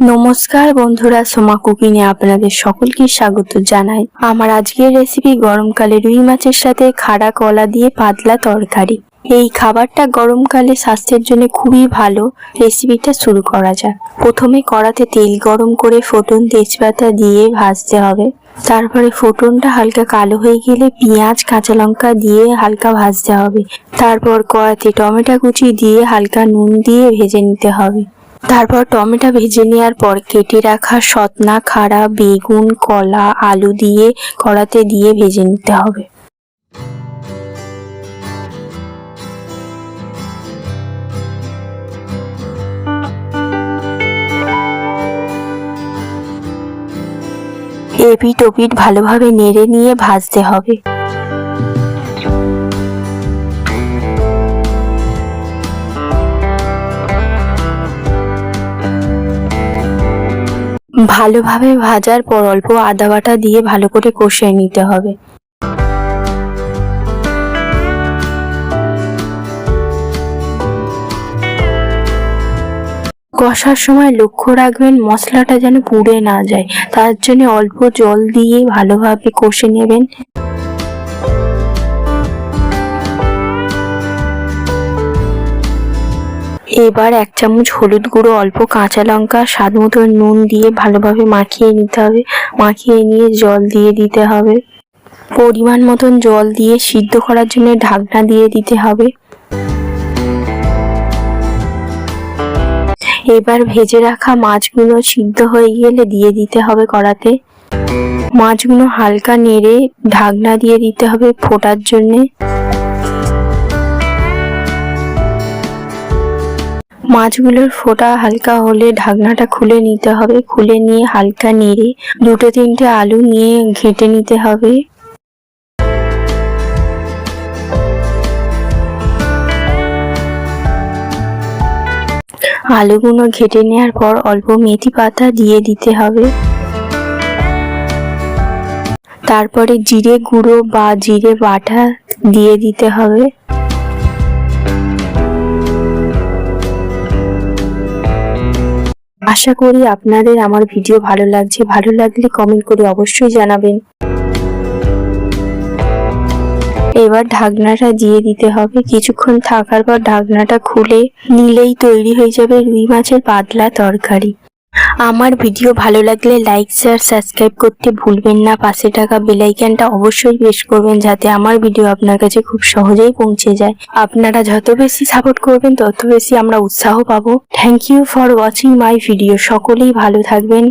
নমস্কার বন্ধুরা, সোমা কুকিংয়ে আপনাদের সকলকে স্বাগত জানাই। আমার আজকের রেসিপি গরমকালে রুই মাছের সাথে খাড়া কলা দিয়ে পাতলা তরকারি। এই খাবারটা গরমকালে স্বাস্থ্যের জন্য খুবই ভালো। রেসিপিটা শুরু করা যাক। প্রথমে কড়াতে তেল গরম করে ফোটন তেজপাতা দিয়ে ভাজতে হবে। তারপরে ফোটনটা হালকা কালো হয়ে গেলে পেঁয়াজ, কাঁচা লঙ্কা দিয়ে হালকা ভাজতে হবে। তারপর কড়াতে টমেটো কুচি দিয়ে হালকা নুন দিয়ে ভেজে নিতে হবে। তারপর টমেটো ভেজে নেওয়ার পর কেটে রাখা সতনা খাড়া, বেগুন, কলা, আলু দিয়ে কড়াতে দিয়ে ভেজে নিতে হবে। এপিট ওপিট ভালোভাবে নেড়ে নিয়ে ভাজতে হবে। ভালোভাবে ভাজার পর অল্প আদা বাটা দিয়ে ভালো করে কষিয়ে নিতে হবে। কষার সময় লক্ষ্য রাখবেন মশলাটা যেন পুড়ে না যায়, তার জন্য অল্প জল দিয়ে ভালোভাবে কষে নেবেন। এবার এক চামচ হলুদ গুঁড়ো, অল্প কাঁচা লঙ্কা, স্বাদ মতো নুন দিয়ে ভালোভাবে মাখিয়ে নিতে হবে। মাখিয়ে নিয়ে জল দিয়ে দিতে হবে। পরিমাণ মতন জল দিয়ে সিদ্ধ করার জন্য ঢাকনা দিয়ে দিতে হবে। এবার ভেজে রাখা মাছগুলো সিদ্ধ হয়ে গেলে দিয়ে দিতে হবে কড়াতে। মাছগুলো হালকা নেড়ে ঢাকনা দিয়ে দিতে হবে ফোটার জন্যে। মাছগুলোর ফোঁটা হালকা হলে ঢাকনাটা খুলে নিতে হবে। খুলে নিয়ে হালকা নেড়ে দুটো তিনটে আলু নিয়ে ঘেঁটে নিতে হবে। আলুগুলো ঘেটে নেওয়ার পর অল্প মেথি পাতা দিয়ে দিতে হবে। তারপরে জিরে গুঁড়ো বা জিরে বাটা দিয়ে দিতে হবে। আশা করি আপনাদের আমার ভিডিও ভালো লাগছে। ভালো লাগলে কমেন্ট করে অবশ্যই জানাবেন। এবার ঢাকনাটা দিয়ে দিতে হবে। কিছুক্ষণ থাকার পর ঢাকনাটা খুলে নিলেই তৈরি হয়ে যাবে রুই মাছের পাতলা তরকারি। আমার ভিডিও ভালো লাগলে লাইক শেয়ার সাবস্ক্রাইব করতে ভুলবেন না। পাশে টাকা বেলাইকানটা অবশ্যই প্রেস করবেন যাতে আমার ভিডিও আপনার কাছে খুব সহজেই পৌঁছে যায়। আপনারা যত বেশি সাপোর্ট করবেন, তত বেশি আমরা উৎসাহ পাবো। Thank you for watching my video সকলেই ভালো থাকবেন।